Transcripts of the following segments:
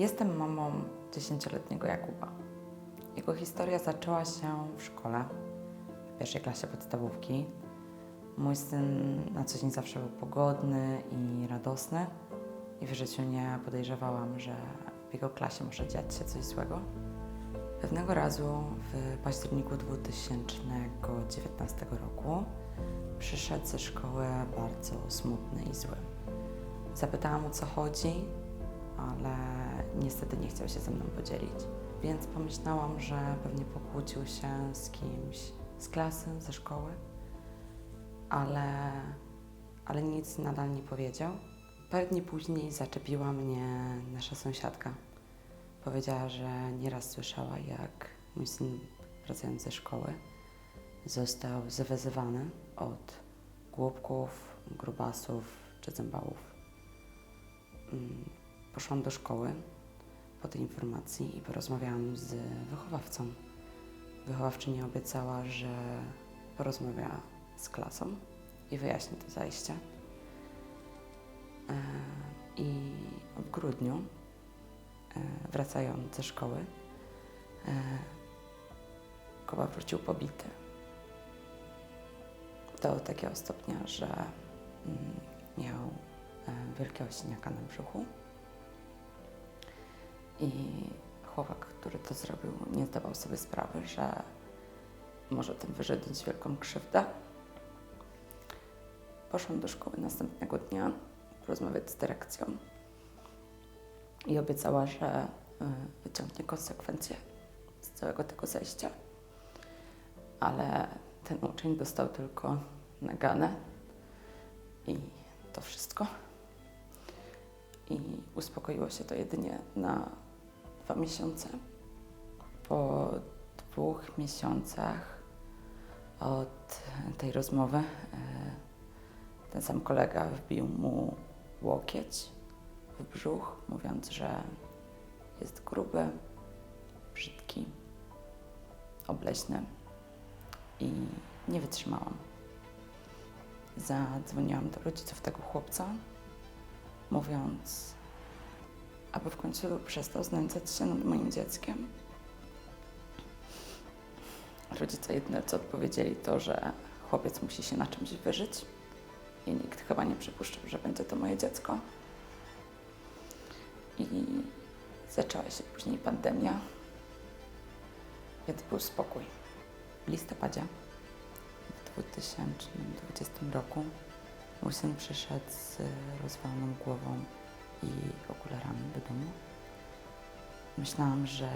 Jestem mamą dziesięcioletniego Jakuba. Jego historia zaczęła się w szkole, w pierwszej klasie podstawówki. Mój syn na co dzień zawsze był pogodny i radosny i w życiu nie podejrzewałam, że w jego klasie może dziać się coś złego. Pewnego razu w październiku 2019 roku przyszedł ze szkoły bardzo smutny i zły. Zapytałam o co chodzi, ale niestety nie chciał się ze mną podzielić. Więc pomyślałam, że pewnie pokłócił się z kimś z klasy, ze szkoły, ale, ale nic nadal nie powiedział. Parę dni później zaczepiła mnie nasza sąsiadka. Powiedziała, że nieraz słyszała, jak mój syn wracając ze szkoły został zawyzywany od głupków, grubasów czy zębałów. Poszłam do szkoły po tej informacji i porozmawiałam z wychowawcą. Wychowawczyni obiecała, że porozmawia z klasą i wyjaśni to zajście. E, I w grudniu, e, wracając ze szkoły, e, Kuba wrócił pobity. Do takiego stopnia, że mm, miał e, wielkiego siniaka na brzuchu. I chłopak, który to zrobił, nie zdawał sobie sprawy, że może tym wyrządzić wielką krzywdę. Poszłam do szkoły następnego dnia porozmawiać z dyrekcją i obiecała, że y, wyciągnie konsekwencje z całego tego zajścia. Ale ten uczeń dostał tylko naganę i to wszystko. I uspokoiło się to jedynie na dwa miesiące. Po dwóch miesiącach od tej rozmowy e, ten sam kolega wbił mu łokieć w brzuch, mówiąc, że jest gruby, brzydki, obleśny i nie wytrzymałam. Zadzwoniłam do rodziców tego chłopca, mówiąc, aby w końcu przestał znęcać się nad moim dzieckiem. Rodzice jedyne co odpowiedzieli to, że chłopiec musi się na czymś wyżyć i nikt chyba nie przypuszczał, że będzie to moje dziecko. I zaczęła się później pandemia, więc był spokój. W listopadzie w 2020 roku mój syn przyszedł z rozwaloną głową i okularami do domu. Myślałam, że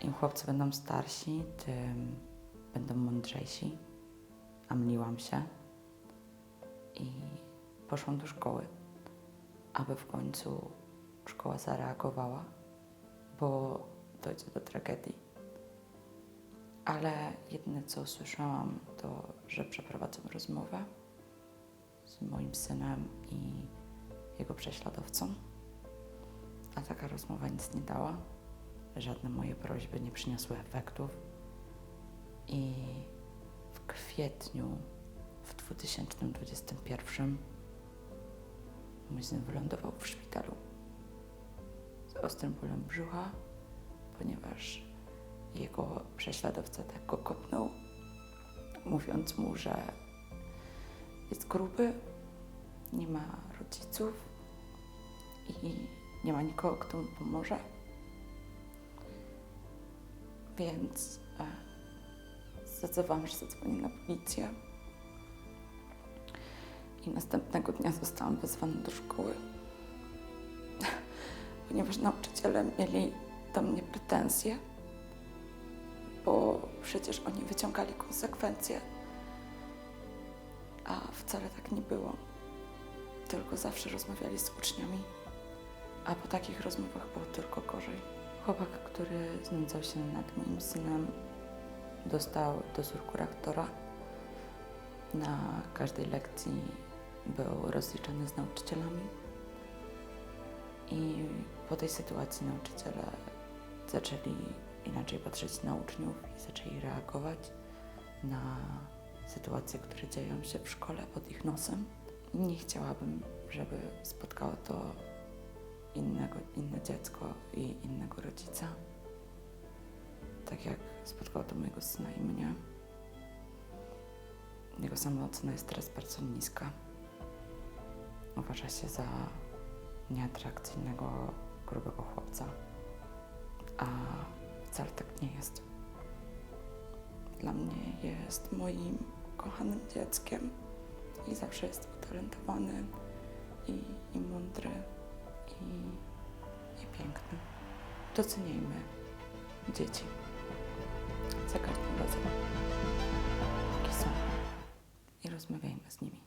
im chłopcy będą starsi, tym będą mądrzejsi, a myliłam się i poszłam do szkoły, aby w końcu szkoła zareagowała, bo dojdzie do tragedii. Ale jedyne co usłyszałam, to że przeprowadzą rozmowę z moim synem i jego prześladowcą. A taka rozmowa nic nie dała. Żadne moje prośby nie przyniosły efektów. I w kwietniu w 2021 mój syn wylądował w szpitalu z ostrym bólem brzucha, ponieważ jego prześladowca tak go kopnął, mówiąc mu, że jest gruby, nie ma rodziców i nie ma nikogo, kto mu pomoże. Więc e, zdecydowałam, że zadzwonię na policję. I następnego dnia zostałam wezwana do szkoły, ponieważ nauczyciele mieli do mnie pretensje, bo przecież oni wyciągali konsekwencje, a wcale tak nie było. Tylko zawsze rozmawiali z uczniami, a po takich rozmowach było tylko gorzej. Chłopak, który znęcał się nad moim synem, dostał dozór kuratora. Na każdej lekcji był rozliczany z nauczycielami. I po tej sytuacji nauczyciele zaczęli inaczej patrzeć na uczniów i zaczęli reagować na sytuacje, które dzieją się w szkole pod ich nosem. Nie chciałabym, żeby spotkało to innego, inne dziecko i innego rodzica. Tak jak spotkało to mojego syna i mnie. Jego samoocena jest teraz bardzo niska. Uważa się za nieatrakcyjnego, grubego chłopca. A wcale tak nie jest. Dla mnie jest moim kochanym dzieckiem i zawsze jest utalentowany i, i mądry i, i piękny. Doceniajmy dzieci za każdym razem, jakie są i rozmawiajmy z nimi.